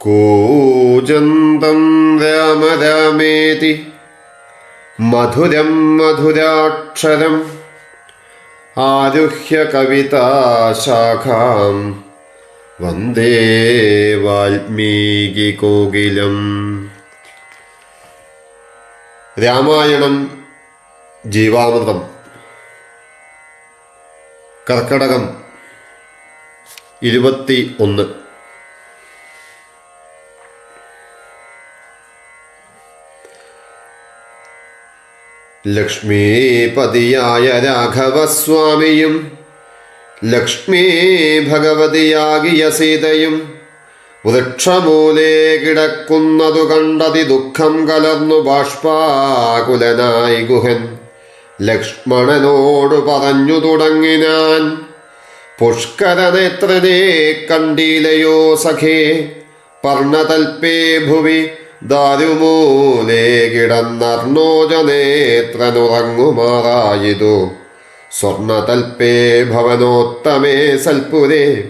കൂജന്തം രാമ രാമേതി മധുരം മധുരാക്ഷരം. ആരുഹ്യ കവിതാശാഖാം വന്ദേ വാൽമീകി കോകിലം. രാമായണം ജീവാമൃതം. കർക്കടകം ഇരുപത്തി ഒന്ന്. ലക്ഷ്മീപതിയായ രാഘവസ്വാമിയും ലക്ഷ്മീ ഭഗവതിയാകിയ സീതയും വൃക്ഷമൂലേ കിടക്കുന്നതു കണ്ടതി ദുഃഖം കലർന്നു ബാഷ്പാകുലനായി ഗുഹൻ. ലക്ഷ്മണനോട് പറഞ്ഞു തുടങ്ങിനാൻ പുഷ്കരനേത്രനെ കണ്ടീലയോ സഖേ? പർണതൽപേ ഭുവി ദാരുമൂലേ കിടന്നർണോജനേത്രനുറങ്ങുമാറായിതു. സ്വർണതൽപേ ഭവനോത്തമേ സൽപുരേ.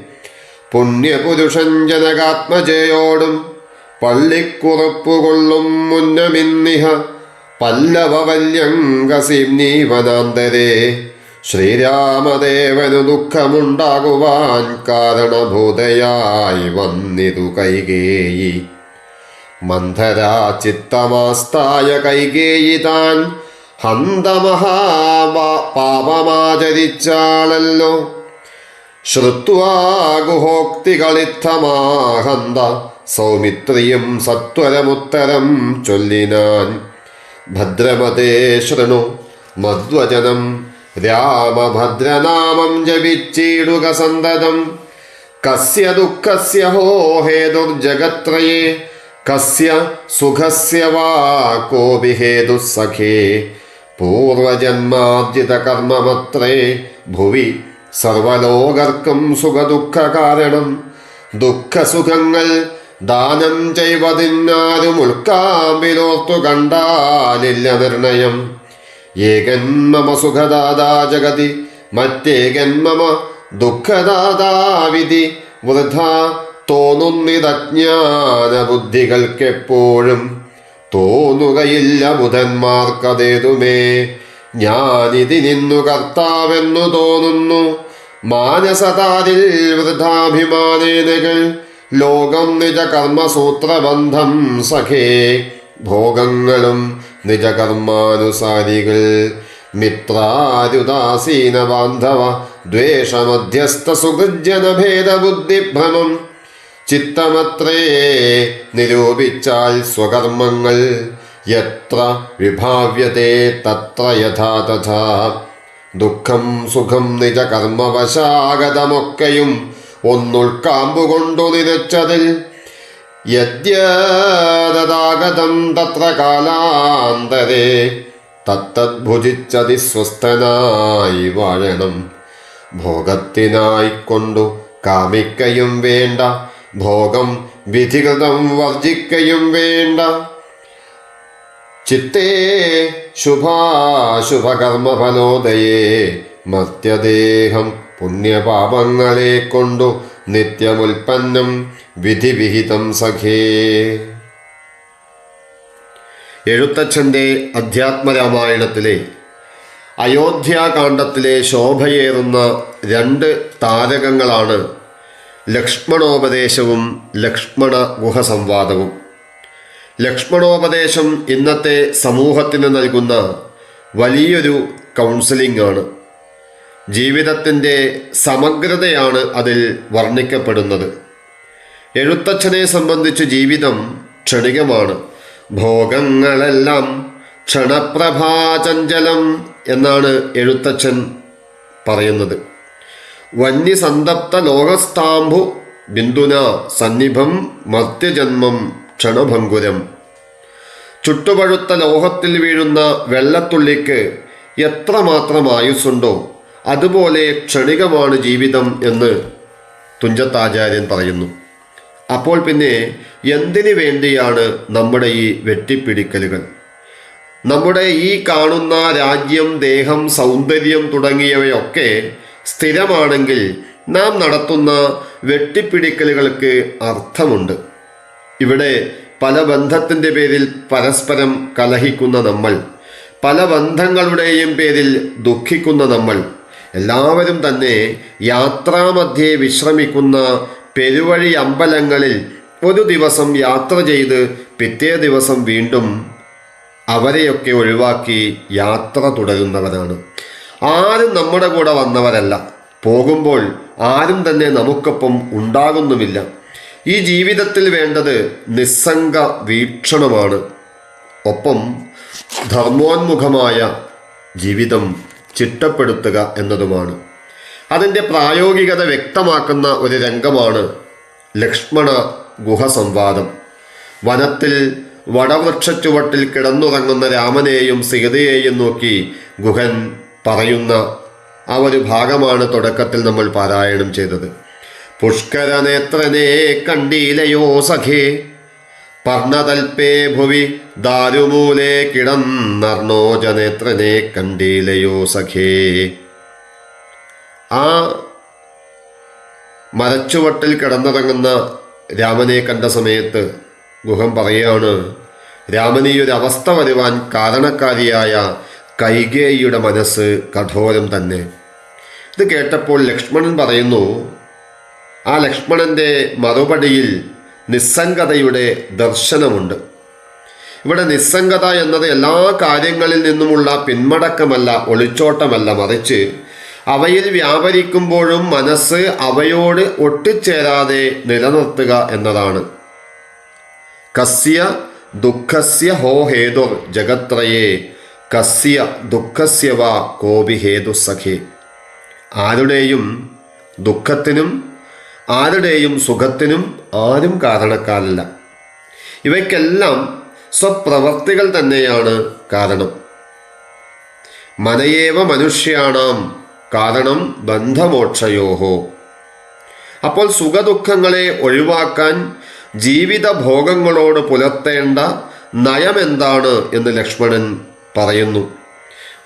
പുണ്യപുരുഷൻ ജനകാത്മജയോടും പള്ളിക്കുറപ്പുകൊള്ളും മുന്നമിന്നിഹ പല്ലവവല്യംഗസിംനീവനാന്തരേ. ശ്രീരാമദേവനു ദുഃഖമുണ്ടാകുവാൻ കാരണഭൂതയായി വന്നിതു കൈകേയി. മന്ധരാ ചിത്തമാസ്തായ കൈകേയി താൻ ഹന്തമഹാപാപമാചരിച്ചാളല്ലോ ശ്രുത്വാ ഗുഹോക്തികളിത്തമാഹന്ത സൗമിത്രിയും സത്വരമുത്തരം ചൊല്ലിനാൻ. ഭദ്രമതേ ശൃണു മധ്വചനം രാമഭദ്രനാമം ജപിച്ചിടുക സന്തതം. കസ്യ ദുഃഖസ്യ ഹോ ഹേതുർജഗത്രയേ കസ്യ സുഖസ്യ വാ കോപി ഹേതു സഖേ പൂർവജന്മാർജിത കർമ്മമത്രേ ഭുവി സർവലോകർക്കും സുഖദുഃഖ കാരണം ദുഃഖസുഖങ്ങൾ ദാനം ചെയ്വതിന്നാരും ഉൾക്കാമ്പിലോർത്തു കണ്ടാലില്ല നിർണയം. ഏകൻ മമ സുഖദാതാ ജഗതി മറ്റേകൻ മമ ദുഃഖദാതാവിധി വൃഥ തോന്നുന്നിതജ്ഞാന ബുദ്ധികൾക്കെപ്പോഴും തോന്നുകയില്ല ബുധന്മാർക്കതേതുമേ. ഞാനിതി നിന്നു കർത്താവെന്നു തോന്നുന്നു. മാനസതാരിൽ വൃദ്ധാഭിമാനേനകൾ ലോകം നിജ കർമ്മസൂത്രബന്ധം സഖേ. ഭോഗങ്ങളും നിജകർമാനുസാരികൾ. മിത്രാരുദാസീന ബാന്ധവ ദ്വേഷമധ്യസ്ഥ സുഹൃജനഭേദബുദ്ധിഭ്രമം ചിത്തമത്രേ നിരൂപിച്ചാൽ സ്വകർമ്മങ്ങൾ എത്ര വിഭാവ്യത്തെ തത്ര യഥാ തഥാ. ദുഃഖം സുഖം നിജകർമ്മവശാഗതമൊക്കെയും ഒന്നുൾക്കാമ്പുകൊണ്ടു നിരച്ചതിൽ യദ്യതാഗതം തത്ര കാലാന്തരേ തത്തദ്ഭുജിച്ചതി സ്വസ്ഥനായി വാഴണം. ഭോഗത്തിനായിക്കൊണ്ടു കാമിക്കയും വേണ്ട ഭോഗം വിധികൃതം വർജിക്കയും വേണ്ട. ചിത്തേ ശുഭാശുഭകർമ്മഫലോദയേ മർത്യദേഹം പുണ്യപാപങ്ങളെ കൊണ്ടു നിത്യമുൽപ്പന്നം വിധിവിഹിതം സഖേ. എഴുത്തച്ഛന്റെ അധ്യാത്മരാമായണത്തിലെ അയോധ്യാകാന്ഡത്തിലെ ശോഭയേറുന്ന രണ്ട് താരകങ്ങളാണ് ലക്ഷ്മണോപദേശവും ലക്ഷ്മണ ഗുഹ സംവാദവും ലക്ഷ്മണോപദേശം ഇന്നത്തെ സമൂഹത്തിന് നൽകുന്ന വലിയൊരു കൗൺസിലിംഗ് ആണ് ജീവിതത്തിന്റെ സമഗ്രതയാണ് അതിൽ വർണിക്കപ്പെടുന്നത്. എഴുത്തച്ഛനെ സംബന്ധിച്ച് ജീവിതം ക്ഷണികമാണ്. ഭോഗങ്ങളെല്ലാം ക്ഷണപ്രഭാചഞ്ചലം എന്നാണ് എഴുത്തച്ഛൻ പറയുന്നത്. വന്യസന്തപ്ത ലോകസ്ഥാംഭു ബിന്ദുന സന്നിഭം മർത്യജന്മം ക്ഷണഭങ്കുരം. ചുട്ടുപഴുത്ത ലോഹത്തിൽ വീഴുന്ന വെള്ളത്തുള്ളിക്ക് എത്രമാത്രം ആയുസ്സുണ്ടോ അതുപോലെ ക്ഷണികമാണ് ജീവിതം എന്ന് തുഞ്ചത്താചാര്യൻ പറയുന്നു. അപ്പോൾ പിന്നെ എന്തിനു വേണ്ടിയാണ് നമ്മുടെ ഈ വെട്ടിപ്പിടിക്കലുകൾ? നമ്മുടെ ഈ കാണുന്ന രാജ്യം ദേഹം സൗന്ദര്യം തുടങ്ങിയവയൊക്കെ സ്ഥിരമാണെങ്കിൽ നാം നടത്തുന്ന വെട്ടിപ്പിടിക്കലുകൾക്ക് അർത്ഥമുണ്ട്. ഇവിടെ പല ബന്ധത്തിന്റെ പേരിൽ പരസ്പരം കലഹിക്കുന്ന നമ്മൾ പല ബന്ധങ്ങളുടെയും പേരിൽ ദുഃഖിക്കുന്ന നമ്മൾ എല്ലാവരും തന്നെ യാത്രാമധ്യേ വിശ്രമിക്കുന്ന പെരുവഴി അമ്പലങ്ങളിൽ ഒരു ദിവസം യാത്ര ചെയ്ത് പിറ്റേ ദിവസം വീണ്ടും അവരെയൊക്കെ ഒഴിവാക്കി യാത്ര തുടരുന്നവരാണ്. ആരും നമ്മുടെ കൂടെ വന്നവരല്ല. പോകുമ്പോൾ ആരും തന്നെ നമുക്കൊപ്പം ഉണ്ടാകുന്നുമില്ല. ഈ ജീവിതത്തിൽ വേണ്ടത് നിസ്സംഗ വീക്ഷണമാണ്. ഒപ്പം ധർമ്മോന്മുഖമായ ജീവിതം ചിട്ടപ്പെടുത്തുക എന്നതുമാണ്. അതിന്റെ പ്രായോഗികത വ്യക്തമാക്കുന്ന ഒരു രംഗമാണ് ലക്ഷ്മണ ഗുഹ സംവാദം വനത്തിൽ വടവൃക്ഷച്ചുവട്ടിൽ കിടന്നുറങ്ങുന്ന രാമനെയും സീതയെയും നോക്കി ഗുഹൻ പറയുന്ന ആ ഒരു ഭാഗമാണ് തുടക്കത്തിൽ നമ്മൾ പാരായണം ചെയ്തത്. പുഷ്കരനേത്രനെ കണ്ടീലയോ സഖേ? പർണതൽപേ ഭുവി ദാരുമൂലേ കിടന്നർണോജനേത്രനെ കണ്ടീലയോ സഖേ? ആ മരച്ചുവട്ടിൽ കിടന്നിറങ്ങുന്ന രാമനെ കണ്ട സമയത്ത് ഗുഹം പറയുകയാണ് രാമന് ഒരു അവസ്ഥ വരുവാൻ കാരണക്കാരിയായ കൈകേയിയുടെ മനസ്സ് കഠോരം തന്നെ. ഇത് കേട്ടപ്പോൾ ലക്ഷ്മണൻ പറയുന്നു ആ ലക്ഷ്മണന്റെ മറുപടിയിൽ നിസ്സംഗതയുടെ ദർശനമുണ്ട്. ഇവിടെ നിസ്സംഗത എന്നത് എല്ലാ കാര്യങ്ങളിൽ നിന്നുമുള്ള പിന്മടക്കമല്ല ഒളിച്ചോട്ടമല്ല. മറിച്ച് അവയിൽ വ്യാപരിക്കുമ്പോഴും മനസ്സ് അവയോട് ഒട്ടിച്ചേരാതെ നിലനിർത്തുക എന്നതാണ്. കസ്യ ദുഃഖസ്യ ഹോ ഹേതുർ ജഗത്രയേ കസ്യ ദുഃഖസ്യ വാ കോപി ഹേതു സഖേ. ആരുടെയും ദുഃഖത്തിനും ആരുടെയും സുഖത്തിനും ആരും കാരണക്കാരല്ല. ഇവയ്ക്കെല്ലാം സ്വപ്രവർത്തികൾ തന്നെയാണ് കാരണം. മനയേവ മനുഷ്യാണാം കാരണം ബന്ധമോക്ഷയോഹോ. അപ്പോൾ സുഖദുഃഖങ്ങളെ ഒഴിവാക്കാൻ ജീവിത ഭോഗങ്ങളോട് പുലർത്തേണ്ട നയമെന്താണ് എന്ന് ലക്ഷ്മണൻ പറയുന്നു.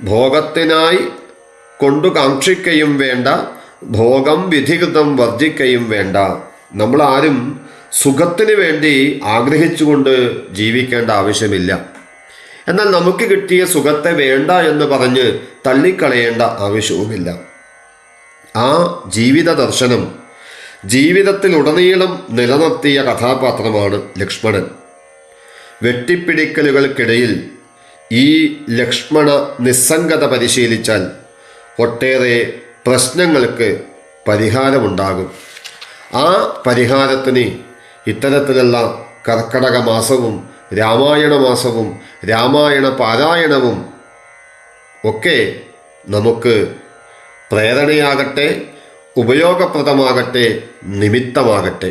ഭോഗത്തിനായി കൊണ്ടു കാക്ഷിക്കുകയും വേണ്ട ഭോഗം വിധികൃതം വർജിക്കുകയും വേണ്ട. നമ്മൾ ആരും സുഖത്തിന് വേണ്ടി ആഗ്രഹിച്ചുകൊണ്ട് ജീവിക്കേണ്ട ആവശ്യമില്ല. എന്നാൽ നമുക്ക് കിട്ടിയ സുഖത്തെ വേണ്ട എന്ന് പറഞ്ഞ് തള്ളിക്കളയേണ്ട ആവശ്യവുമില്ല. ആ ജീവിത ദർശനം ജീവിതത്തിലുടനീളം നിലനിർത്തിയ കഥാപാത്രമാണ് ലക്ഷ്മണൻ. വെട്ടിപ്പിടിക്കലുകൾക്കിടയിൽ ഈ ലക്ഷ്മണ നിസ്സംഗത പരിശീലിച്ചാൽ ഒട്ടേറെ പ്രശ്നങ്ങൾക്ക് പരിഹാരമുണ്ടാകും. ആ പരിഹാരത്തിന് ഇത്തരത്തിലുള്ള കർക്കടക മാസവും രാമായണ മാസവും രാമായണ പാരായണവും ഒക്കെ നമുക്ക് പ്രേരണയാകട്ടെ ഉപയോഗപ്രദമാകട്ടെ നിമിത്തമാകട്ടെ.